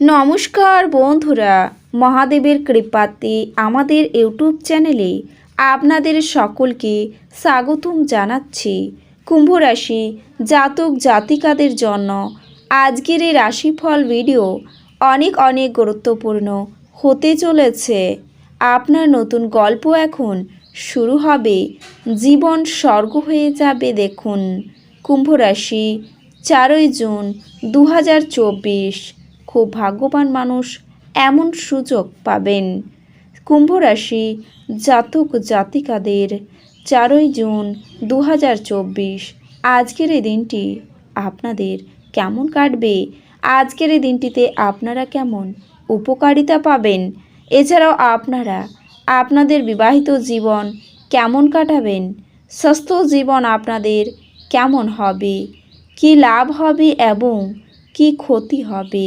নমস্কার বন্ধুরা, মহাদেবের কৃপাতে আমাদের ইউটিউব চ্যানেলে আপনাদের সকলকে স্বাগতম জানাচ্ছি। কুম্ভ রাশি জাতক জাতিকাদের জন্য আজকের এই রাশিফল ভিডিও অনেক অনেক গুরুত্বপূর্ণ হতে চলেছে। আপনার নতুন গল্প এখন শুরু হবে, জীবন স্বর্গ হয়ে যাবে দেখুন। কুম্ভ রাশি চারই জুন দু হাজার চব্বিশ। খুব ভাগ্যবান মানুষ এমন সুযোগ পাবেন। কুম্ভ রাশি জাতক জাতিকাদের চারই জুন দু হাজার চব্বিশ। আজকের এই দিনটি আপনাদের কেমন কাটবে? আজকের এই দিনটিতে আপনারা কেমন উপকারিতা পাবেন? এছাড়াও আপনারা আপনাদের বিবাহিত জীবন কেমন কাটাবেন? স্বাস্থ্য জীবন আপনাদের কেমন হবে? কি লাভ হবে এবং কি ক্ষতি হবে?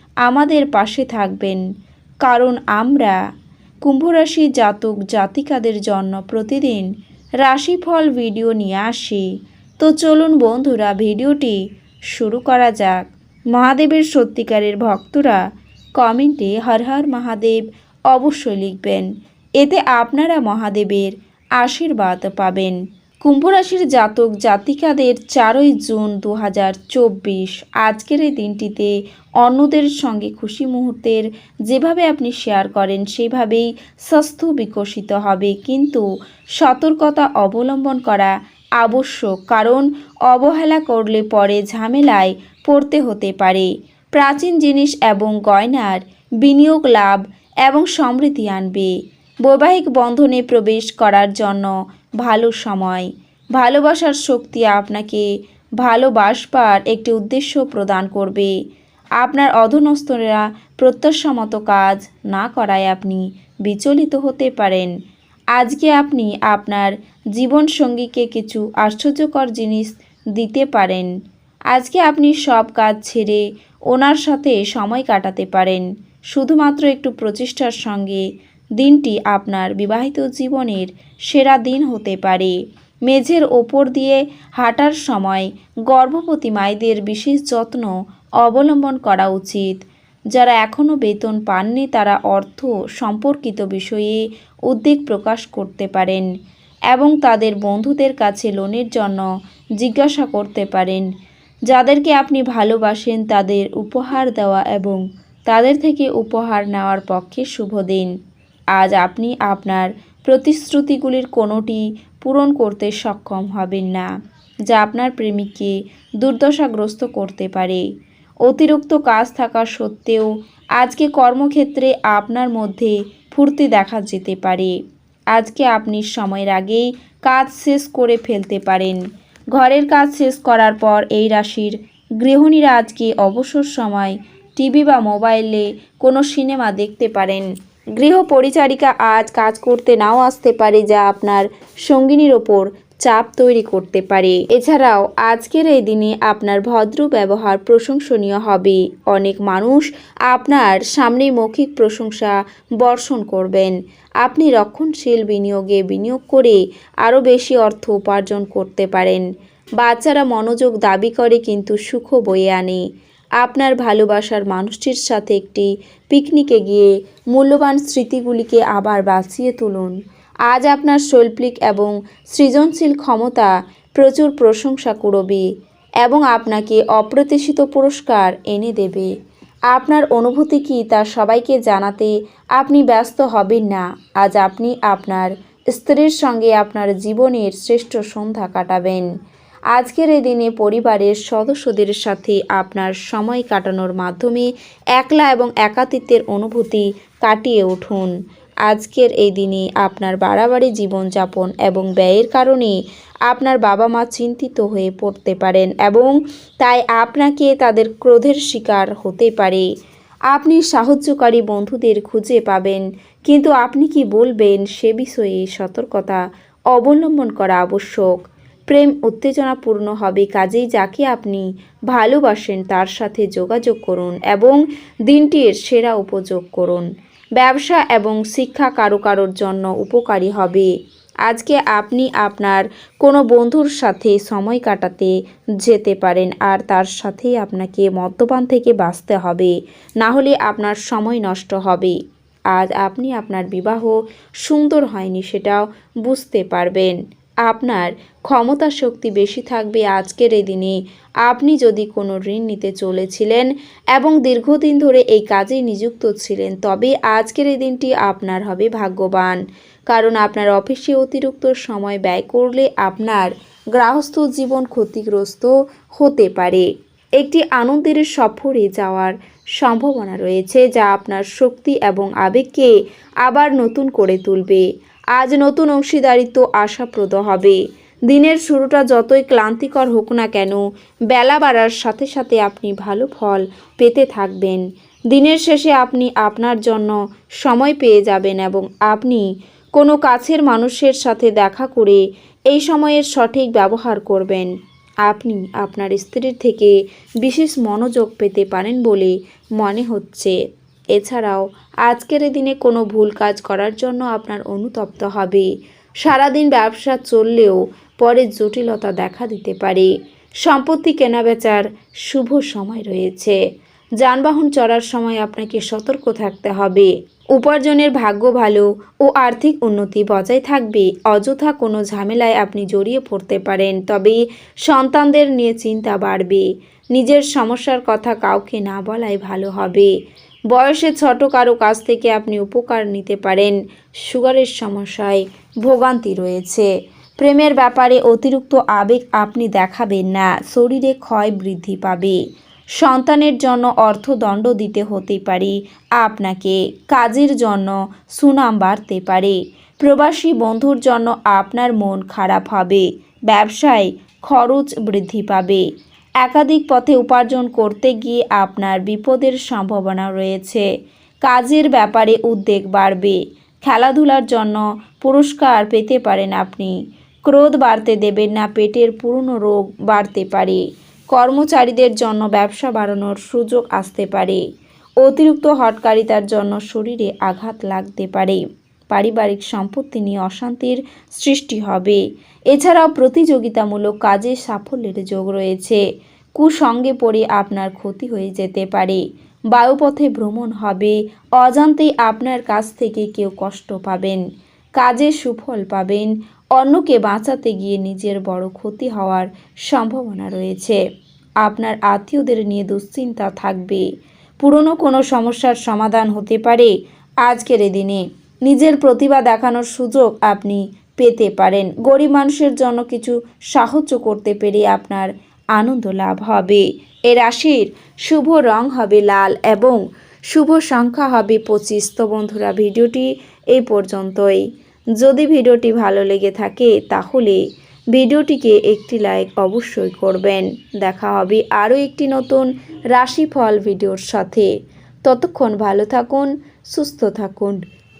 আমাদের পাশে থাকবেন। কারণ আমরা কুম্ভরাশি জাতক জাতিকাদের জন্য প্রতিদিন রাশিফল ভিডিও নিয়ে আসি। তো চলুন বন্ধুরা, ভিডিওটি শুরু করা যাক। মহাদেবের সত্যিকারের ভক্তরা কমেন্টে হর হর মহাদেব অবশ্যই লিখবেন। এতে আপনারা মহাদেবের আশীর্বাদ পাবেন। কুম্ভ রাশির জাতক জাতিকাদের চারই জুন দু হাজার চব্বিশ আজকের এই দিনটিতে অন্যদের সঙ্গে খুশি মুহূর্তের যেভাবে আপনি শেয়ার করেন, সেভাবেই স্বাস্থ্য বিকশিত হবে। কিন্তু সতর্কতা অবলম্বন করা আবশ্যক, কারণ অবহেলা করলে পরে ঝামেলায় পড়তে হতে পারে। প্রাচীন জিনিস এবং গয়নার বিনিয়োগ লাভ এবং সমৃদ্ধি আনবে। বৈবাহিক বন্ধনে প্রবেশ করার জন্য ভালো সময়। ভালোবাসার শক্তি আপনাকে ভালোবাসবার একটি উদ্দেশ্য প্রদান করবে। আপনার অধনস্থরা প্রত্যাশামতো কাজ না করায় আপনি বিচলিত হতে পারেন। আজকে আপনি আপনার জীবনসঙ্গীকে কিছু আশ্চর্যকর জিনিস দিতে পারেন। আজকে আপনি সব কাজ ছেড়ে ওনার সাথে সময় কাটাতে পারেন। শুধুমাত্র একটু প্রচেষ্টার সঙ্গে দিনটি আপনার বিবাহিত জীবনের সেরা দিন হতে পারে। মেঝের ওপর দিয়ে হাঁটার সময় গর্ভবতী মায়েদের বিশেষ যত্ন অবলম্বন করা উচিত। যারা এখনও বেতন পাননি, তারা অর্থ সম্পর্কিত বিষয়ে উদ্বেগ প্রকাশ করতে পারেন এবং তাদের বন্ধুদের কাছে লোনের জন্য জিজ্ঞাসা করতে পারেন। যাদেরকে আপনি ভালোবাসেন, তাদের উপহার দেওয়া এবং তাদের থেকে উপহার নেওয়ার পক্ষে শুভ দিন। আজ আপনি আপনার প্রতিশ্রুতিগুলির কোনোটি পূরণ করতে সক্ষম হবেন না, যা আপনার প্রেমিককে দুর্দশাগ্রস্ত করতে পারে। অতিরিক্ত কাজ থাকা সত্ত্বেও আজকে কর্মক্ষেত্রে আপনার মধ্যে ফুর্তি দেখা যেতে পারে। আজকে আপনি সময়ের আগেই কাজ শেষ করে ফেলতে পারেন। ঘরের কাজ শেষ করার পর এই রাশির গৃহিণীরা আজকে অবসর সময় টিভি বা মোবাইলে কোনো সিনেমা দেখতে পারেন। গৃহ পরিচারিকা আজ কাজ করতে নাও আসতে পারে যা আপনার সঙ্গিনীর ওপর চাপ তৈরি করতে পারে। এছাড়াও আজকের এই দিনে আপনার ভদ্র ব্যবহার প্রশংসনীয় হবে। অনেক মানুষ আপনার সামনে মৌখিক প্রশংসা বর্ষণ করবেন। আপনি রক্ষণশীল বিনিয়োগে বিনিয়োগ করে আরও বেশি অর্থ উপার্জন করতে পারেন। বাচ্চারা মনোযোগ দাবি করে কিন্তু সুখ বয়ে আনে। আপনার ভালোবাসার মানুষটির সাথে একটি পিকনিকে গিয়ে মূল্যবান স্মৃতিগুলিকে আবার বাঁচিয়ে তুলুন। আজ আপনার শৈল্পিক এবং সৃজনশীল ক্ষমতা প্রচুর প্রশংসা করবে এবং আপনাকে অপ্রত্যাশিত পুরস্কার এনে দেবে। আপনার অনুভূতি কি তা সবাইকে জানাতে আপনি ব্যস্ত হবেন না। আজ আপনি আপনার স্ত্রীর সঙ্গে আপনার জীবনের শ্রেষ্ঠ সন্ধ্যা কাটাবেন। আজকের এই দিনে পরিবারের সদস্যদের সাথে আপনার সময় কাটানোর মাধ্যমে একলা এবং একাকিত্বের অনুভূতি কাটিয়ে উঠুন। আজকের এই দিনে আপনার বাড়াবাড়ি জীবনযাপন এবং ব্যয়ের কারণে আপনার বাবা মা চিন্তিত হয়ে পড়তে পারেন এবং তাই আপনাকে তাদের ক্রোধের শিকার হতে পারে। আপনি সাহায্যকারী বন্ধুদের খুঁজে পাবেন, কিন্তু আপনি কি বলবেন সে বিষয়ে সতর্কতা অবলম্বন করা আবশ্যক। প্রেম উত্তেজনাপূর্ণ হবে, কাজেই যাকে আপনি ভালোবাসেন তার সাথে যোগাযোগ করুন এবং দিনটির সেরা উপযোগ করুন। ব্যবসা এবং শিক্ষা কারও কারোর জন্য উপকারী হবে। আজকে আপনি আপনার কোনো বন্ধুর সাথে সময় কাটাতে যেতে পারেন আর তার সাথেই আপনাকে মদ্যপান থেকে বাঁচতে হবে, না হলে আপনার সময় নষ্ট হবে। আজ আপনি আপনার বিবাহ সুন্দর হয়নি, সেটাও বুঝতে পারবেন। আপনার ক্ষমতা শক্তি বেশি থাকবে আজকের এই দিনে। আপনি যদি কোনো ঋণ নিতে চলেছিলেন এবং দীর্ঘদিন ধরে এই কাজে নিযুক্ত ছিলেন, তবে আজকের এই দিনটি আপনার হবে ভাগ্যবান। কারণ আপনার অফিসে অতিরিক্ত সময় ব্যয় করলে আপনার গ্রাহস্থ জীবন ক্ষতিগ্রস্ত হতে পারে। একটি আনন্দের সফরে যাওয়ার সম্ভাবনা রয়েছে যা আপনার শক্তি এবং আবেগকে আবার নতুন করে তুলবে। আজ নতুন অংশীদারিত্ব আশাপ্রদ হবে। দিনের শুরুটা যতই ক্লান্তিকর হোক না কেন, বেলা বাড়ার সাথে সাথে আপনি ভালো ফল পেতে থাকবেন। দিনের শেষে আপনি আপনার জন্য সময় পেয়ে যাবেন এবং আপনি কোনো কাছের মানুষের সাথে দেখা করে এই সময়ের সঠিক ব্যবহার করবেন। আপনি আপনার স্ত্রীর থেকে বিশেষ মনোযোগ পেতে পারেন বলে মনে হচ্ছে। এছাড়াও আজকের দিনে কোনো ভুল কাজ করার জন্য আপনার অনুতপ্ত হবে। সারাদিন ব্যবসা চললেও পরে জটিলতা দেখা দিতে পারে। সম্পত্তি কেনাবেচার শুভ সময় রয়েছে। যানবাহন চড়ার সময় আপনাকে সতর্ক থাকতে হবে। উপার্জনের ভাগ্য ভালো ও আর্থিক উন্নতি বজায় থাকবে। অযথা কোনো ঝামেলায় আপনি জড়িয়ে পড়তে পারেন, তবে সন্তানদের নিয়ে চিন্তা বাড়বে। নিজের সমস্যার কথা কাউকে না বলাই ভালো হবে। বয়সে ছোট কারও কাছ থেকে আপনি উপকার নিতে পারেন। সুগারের সমস্যায় ভোগান্তি রয়েছে। প্রেমের ব্যাপারে অতিরিক্ত আবেগ আপনি দেখাবেন না, শরীরে ক্ষয় বৃদ্ধি পাবে। সন্তানের জন্য অর্থদণ্ড দিতে হতে পারে, আপনাকে কাজের জন্য সুনাম বাড়তে পারে। প্রবাসী বন্ধুর জন্য আপনার মন খারাপ হবে, ব্যবসায় খরচ বৃদ্ধি পাবে। একাধিক পথে উপার্জন করতে গিয়ে আপনার বিপদের সম্ভাবনা রয়েছে। কাজের ব্যাপারে উদ্বেগ বাড়বে। খেলাধুলার জন্য পুরস্কার পেতে পারেন আপনি। ক্রোধ বাড়তে দেবেন না, পেটের পুরনো রোগ বাড়তে পারে। কর্মচারীদের জন্য ব্যবসা বাড়ানোর সুযোগ আসতে পারে। অতিরিক্ত হটকারিতার জন্য শরীরে আঘাত লাগতে পারে। পারিবারিক সম্পত্তি নিয়ে অশান্তির সৃষ্টি হবে। এছাড়াও প্রতিযোগিতামূলক কাজে সাফল্যের যোগ রয়েছে। কুসঙ্গে পড়ে আপনার ক্ষতি হয়ে যেতে পারে। বায়ুপথে ভ্রমণ হবে। অজান্তেই আপনার কাছ থেকে কেউ কষ্ট পাবেন। কাজে সুফল পাবেন। অন্যকে বাঁচাতে গিয়ে নিজের বড় ক্ষতি হওয়ার সম্ভাবনা রয়েছে। আপনার আত্মীয়দের নিয়ে দুশ্চিন্তা থাকবে। পুরনো কোনো সমস্যার সমাধান হতে পারে। আজকের দিনে নিজের প্রতিভা দেখানোর সুযোগ আপনি পেতে পারেন। গরিব মানুষের জন্য কিছু সাহায্য করতে পেরে আপনার আনন্দ লাভ হবে। এ রাশির শুভ রং হবে লাল এবং শুভ সংখ্যা হবে পঁচিশ। তো বন্ধুরা, ভিডিওটি এই পর্যন্তই। যদি ভিডিওটি ভালো লেগে থাকে, তাহলে ভিডিওটিকে একটি লাইক অবশ্যই করবেন। দেখা হবে আরও একটি নতুন রাশিফল ভিডিওর সাথে। ততক্ষণ ভালো থাকুন, সুস্থ থাকুন।